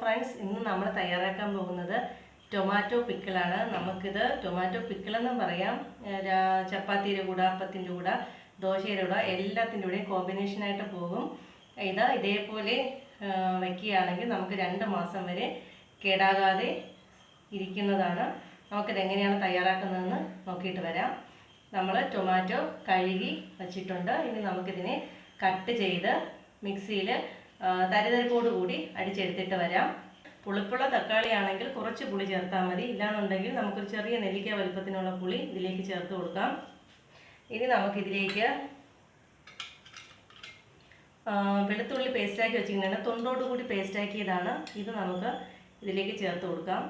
Friends ഇന്ന് നമ്മൾ തയ്യാറാക്കാൻ പോകുന്നത് ടൊമാറ്റോ പിക്കിളാണ് നമുക്കിത് ടൊമാറ്റോ പിക്കിളെന്നും പറയാം. ചപ്പാത്തിയുടെ കൂടെ അപ്പത്തിന്റെ കൂടെ ദോശയുടെ കൂടെ എല്ലാത്തിന്റെ കൂടെയും കോമ്പിനേഷനായിട്ട് പോകും. ഇത് ഇതേപോലെ വയ്ക്കുകയാണെങ്കിൽ നമുക്ക് രണ്ട് മാസം വരെ കേടാകാതെ ഇരിക്കുന്നതാണ്. നമുക്കിത് എങ്ങനെയാണ് തയ്യാറാക്കുന്നതെന്ന് നോക്കിയിട്ട് വരാം. നമ്മൾ ടൊമാറ്റോ കഴുകി വച്ചിട്ടുണ്ട്. ഇനി നമുക്കിതിനെ കട്ട് ചെയ്ത് മിക്സിയിൽ തരിതരിപ്പോട് കൂടി അടിച്ചെടുത്തിട്ട് വരാം. പുളിപ്പുള്ള തക്കാളി ആണെങ്കിൽ കുറച്ച് പുളി ചേർത്താൽ മതി. ഇല്ലാന്നുണ്ടെങ്കിൽ നമുക്കൊരു ചെറിയ നെല്ലിക്ക വലുപ്പത്തിനുള്ള പുളി ഇതിലേക്ക് ചേർത്ത് കൊടുക്കാം. ഇനി നമുക്കിതിലേക്ക് വെളുത്തുള്ളി പേസ്റ്റാക്കി വെച്ചിരിക്കുന്നതാണ്. തൊണ്ടോടുകൂടി പേസ്റ്റാക്കിയതാണ് ഇത് നമുക്ക് ഇതിലേക്ക് ചേർത്ത് കൊടുക്കാം.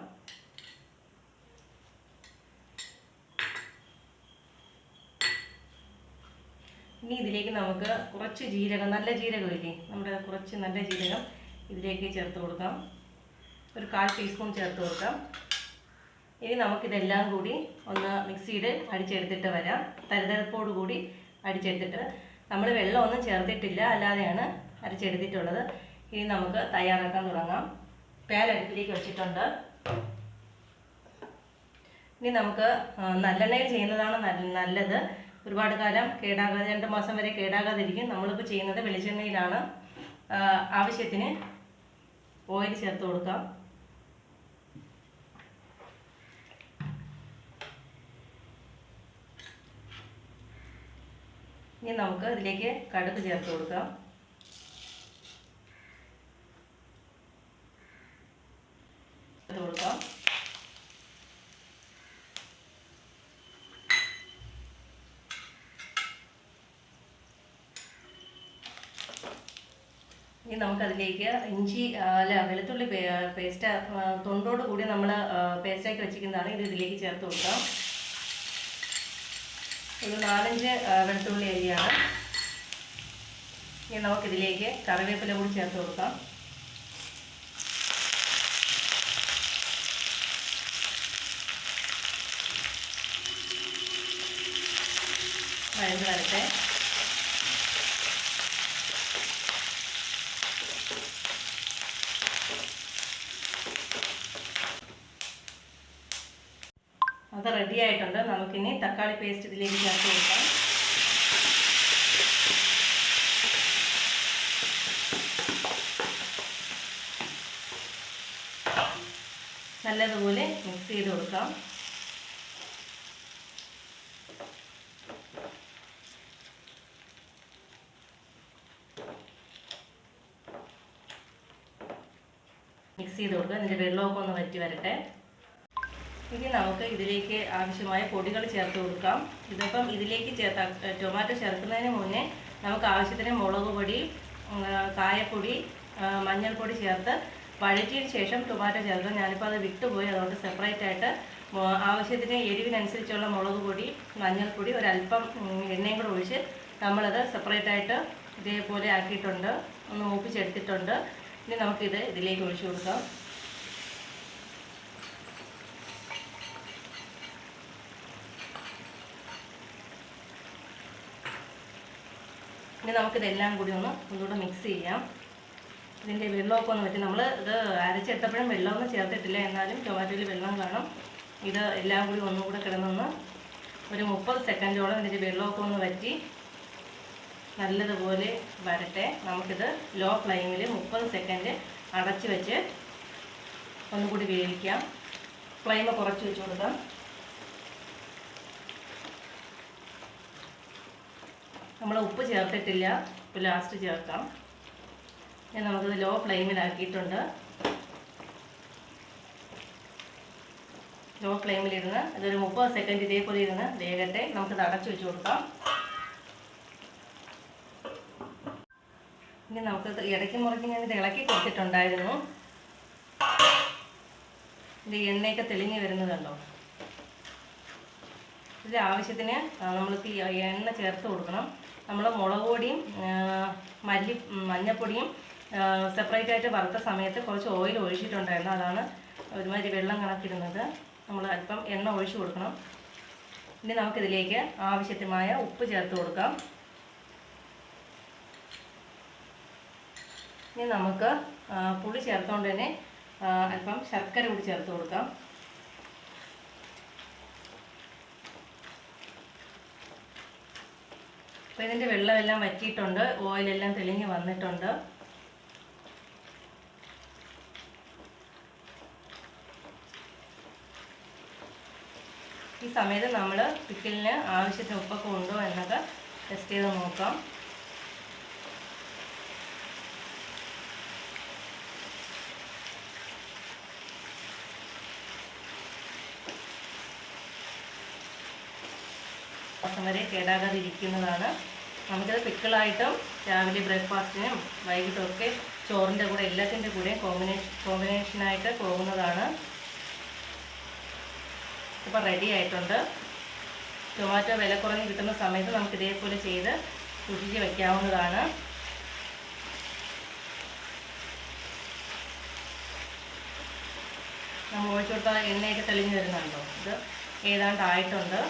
ഇനി ഇതിലേക്ക് നമുക്ക് കുറച്ച് ജീരകം നല്ല ജീരകം ഇല്ലേ? നമ്മുടെ കുറച്ച് നല്ല ജീരകം ഇതിലേക്ക് ചേർത്ത് കൊടുക്കാം. ഒരു കാൽ ടീസ്പൂൺ ചേർത്ത് കൊടുക്കാം. ഇനി നമുക്കിതെല്ലാം കൂടി ഒന്ന് മിക്സിയിൽ അടിച്ചെടുത്തിട്ട് വരാം. തരിതരപ്പോട് കൂടി അടിച്ചെടുത്തിട്ട്. നമ്മൾ വെള്ളം ഒന്നും ചേർത്തിട്ടില്ല അല്ലാതെയാണ് അരച്ചെടുത്തിട്ടുള്ളത്. ഇനി നമുക്ക് തയ്യാറാക്കാൻ തുടങ്ങാം. പാൻ അടുപ്പിലേക്ക് വെച്ചിട്ടുണ്ട്. ഇനി നമുക്ക് നല്ലെണ്ണയിൽ ചെയ്യുന്നതാണ് നല്ല- നല്ലത്. ഒരുപാട് കാലം കേടാകാതെ രണ്ട് മാസം വരെ കേടാകാതിരിക്കും. നമ്മളിപ്പോൾ ചെയ്യുന്നത് വെളിച്ചെണ്ണയിലാണ്. ആവശ്യത്തിന് ഓയിൽ ചേർത്ത് കൊടുക്കാം. ഇനി നമുക്ക് ഇതിലേക്ക് കടുക് ചേർത്ത് കൊടുക്കാം. കൊടുക്കാം. ഇനി നമുക്കതിലേക്ക് ഇഞ്ചി അല്ല വെളുത്തുള്ളി പേസ്റ്റ് തൊണ്ടോട് കൂടി നമ്മൾ പേസ്റ്റാക്കി വെച്ചിരിക്കുന്നതാണ്. ഇത് ഇതിലേക്ക് ചേർത്ത് കൊടുക്കാം. ഒരു നാലഞ്ച് വെളുത്തുള്ളി അരിയാണ്. ഇനി നമുക്കിതിലേക്ക് കറിവേപ്പില കൂടി ചേർത്ത് കൊടുക്കാം. വഴന്ന് വരട്ടെ അത് റെഡി ആയിട്ടുണ്ട് നമുക്കിനി തക്കാളി പേസ്റ്റ് ഇതിലേക്ക് ചേർത്ത് കൊടുക്കാം. നല്ലതുപോലെ മിക്സ് ചെയ്ത് കൊടുക്കാം. മിക്സ് ചെയ്ത് കൊടുക്കുക ഇതിന്റെ വെള്ളമൊക്കെ ഒന്ന് വറ്റി വരട്ടെ. ഇനി നമുക്ക് ഇതിലേക്ക് ആവശ്യമായ പൊടികൾ ചേർത്ത് കൊടുക്കാം. ഇതിപ്പം ഇതിലേക്ക് ചേർത്ത ടൊമാറ്റോ ചേർക്കുന്നതിന് മുന്നേ നമുക്ക് ആവശ്യത്തിന് മുളക് പൊടി കായപ്പൊടി മഞ്ഞൾപ്പൊടി ചേർത്ത് വഴറ്റിയതിന് ശേഷം ടൊമാറ്റോ ചേർക്കാം ഞാനിപ്പോൾ അത് വിട്ടുപോയി. അതുകൊണ്ട് സെപ്പറേറ്റ് ആയിട്ട് ആവശ്യത്തിന് എരിവിനനുസരിച്ചുള്ള മുളക് പൊടി മഞ്ഞൾപ്പൊടി ഒരല്പം എണ്ണയും കൂടെ ഒഴിച്ച് നമ്മളത് സെപ്പറേറ്റ് ആയിട്ട് ഇതേപോലെ ആക്കിയിട്ടുണ്ട്. ഒന്ന് മൂപ്പിച്ചെടുത്തിട്ടുണ്ട്. ഇനി നമുക്കിത് ഇതിലേക്ക് ഒഴിച്ചു കൊടുക്കാം. ഇനി നമുക്കിതെല്ലാം കൂടി ഒന്ന് ഒന്നുകൂടെ മിക്സ് ചെയ്യാം. ഇതിന്റെ വെള്ളമൊക്കെ ഒന്ന് പറ്റി നമ്മൾ ഇത് അരച്ചെടുത്തപ്പോഴും വെള്ളമൊന്നും ചേർത്തിട്ടില്ല എന്നാലും ടൊമാറ്റോയിൽ വെള്ളം കാണും. ഇത് എല്ലാം കൂടി ഒന്നും കൂടെ കിടന്നൊന്ന് ഒരു മുപ്പത് സെക്കൻഡോളം ഇതിന്റെ വെള്ളമൊക്കെ ഒന്ന് വറ്റി നല്ലതുപോലെ വരട്ടെ. നമുക്കിത് ലോ ഫ്ലെയിമിൽ മുപ്പത് സെക്കൻഡ് അടച്ച് വെച്ച് ഒന്നുകൂടി വേവിക്കാം. ഫ്ലെയിം കുറച്ച് വെച്ച് കൊടുക്കാം. നമ്മൾ ഉപ്പ് ചേർത്തിട്ടില്ല. ഉപ്പ് ലാസ്റ്റ് ചേർക്കാം. ഇനി നമുക്കിത് ലോ ഫ്ലെയിമിലാക്കിയിട്ടുണ്ട് ലോ ഫ്ലെയിമിലിരുന്ന് ഇതൊരു മുപ്പത് സെക്കൻഡ് ഇതേപോലെ ഇരുന്ന് വേഗട്ടെ നമുക്കിത് അടച്ചു വെച്ച് കൊടുക്കാം. ഇനി നമുക്ക് ഇടയ്ക്ക് മുറയ്ക്ക് ഞാൻ ഇത് ഇളക്കി കൊടുത്തിട്ടുണ്ടായിരുന്നു. ഇത് എണ്ണയൊക്കെ തെളിഞ്ഞ് വരുന്നത് കണ്ടോ? ഇതിൽ ആവശ്യത്തിന് നമ്മൾ നമ്മൾക്ക് എണ്ണ ചേർത്ത് കൊടുക്കണം. നമ്മൾ മുളക് പൊടിയും മല്ലി മഞ്ഞപ്പൊടിയും സെപ്പറേറ്റ് ആയിട്ട് വറുത്ത സമയത്ത് കുറച്ച് ഓയിൽ ഒഴിച്ചിട്ടുണ്ടായിരുന്നു. അതാണ് ഒരുമാതിരി വെള്ളം കണക്കിടുന്നത്. നമ്മൾ അല്പം എണ്ണ ഒഴിച്ചു കൊടുക്കണം. ഇനി നമുക്കിതിലേക്ക് ആവശ്യമായ ഉപ്പ് ചേർത്ത് കൊടുക്കാം. ഇനി നമുക്ക് പുളി ചേർത്തുകൊണ്ട് തന്നെ അല്പം ശർക്കര കൂടി ചേർത്ത് കൊടുക്കാം. അപ്പോൾ ഇതിന്റെ വെള്ളമെല്ലാം വറ്റിയിട്ടുണ്ട്. ഓയിലെല്ലാം തെളിഞ്ഞ് വന്നിട്ടുണ്ട്. ഈ സമയത്ത് നമ്മൾ പിക്കിളിന് ആവശ്യത്തിന് ഉപ്പൊക്കെ ഉണ്ടോ എന്നൊക്കെ ടെസ്റ്റ് ചെയ്ത് നോക്കാം. ദിവസം വരെ കേടാകാതിരിക്കുന്നതാണ്. നമുക്കിത് പിക്കിളായിട്ടും രാവിലെ ബ്രേക്ക്ഫാസ്റ്റിനും വൈകിട്ടും ഒക്കെ ചോറിന്റെ കൂടെ എല്ലാത്തിന്റെ കൂടെ കോമ്പിനേഷൻ കോമ്പിനേഷനായിട്ട് പോകുന്നതാണ്. ഇപ്പോൾ റെഡി ആയിട്ടുണ്ട്. ടൊമാറ്റോ വില കുറഞ്ഞ് കിട്ടുന്ന സമയത്ത് നമുക്ക് ഇതേപോലെ ചെയ്ത് സൂക്ഷിച്ച് വയ്ക്കാവുന്നതാണ് നമ്മൾ ഒഴിച്ചു കൊടുത്താൽ എണ്ണയൊക്കെ തെളിഞ്ഞ് വരുന്നുണ്ടോ? ഇത് ഏതാണ്ട് ആയിട്ടുണ്ട്.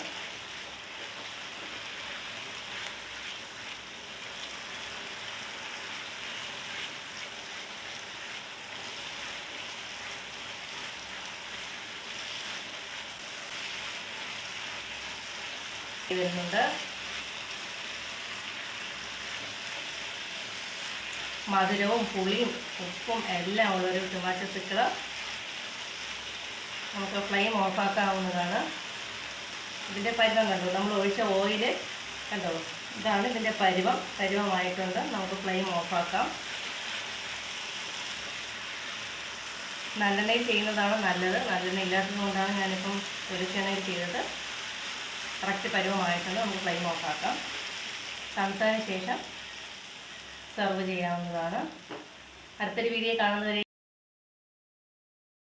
വരുന്നുണ്ട്. മധുരവും പുളിയും ഉപ്പും എല്ലാം ഉള്ളൊരു ടൊമാറ്റോ പിക്കിൾ നമുക്ക് ഫ്ലെയിം ഓഫാക്കാവുന്നതാണ് ഇതിന്റെ പരുവം കണ്ടോ? നമ്മൾ ഒഴിച്ച ഓയിൽ കണ്ടോ? ഇതാണ് ഇതിന്റെ പരിവം. പരുവമായിട്ടുണ്ട്. നമുക്ക് ഫ്ലെയിം ഓഫാക്കാം നല്ലെണ്ണയിൽ ചെയ്യുന്നതാണ് നല്ലത്. നല്ലെണ്ണ ഇല്ലാത്തത് കൊണ്ടാണ് ഞാനിപ്പം വെളിച്ചെണ്ണയിൽ ചെയ്തത്. കറക്റ്റ് പരുവമായിട്ടുണ്ട് നമുക്ക് ഫ്ലെയിം ആക്കാം. തണുത്തതിന് ശേഷം സെർവ് ചെയ്യാവുന്നതാണ് അടുത്തൊരു വീഡിയോ കാണുന്നവരെ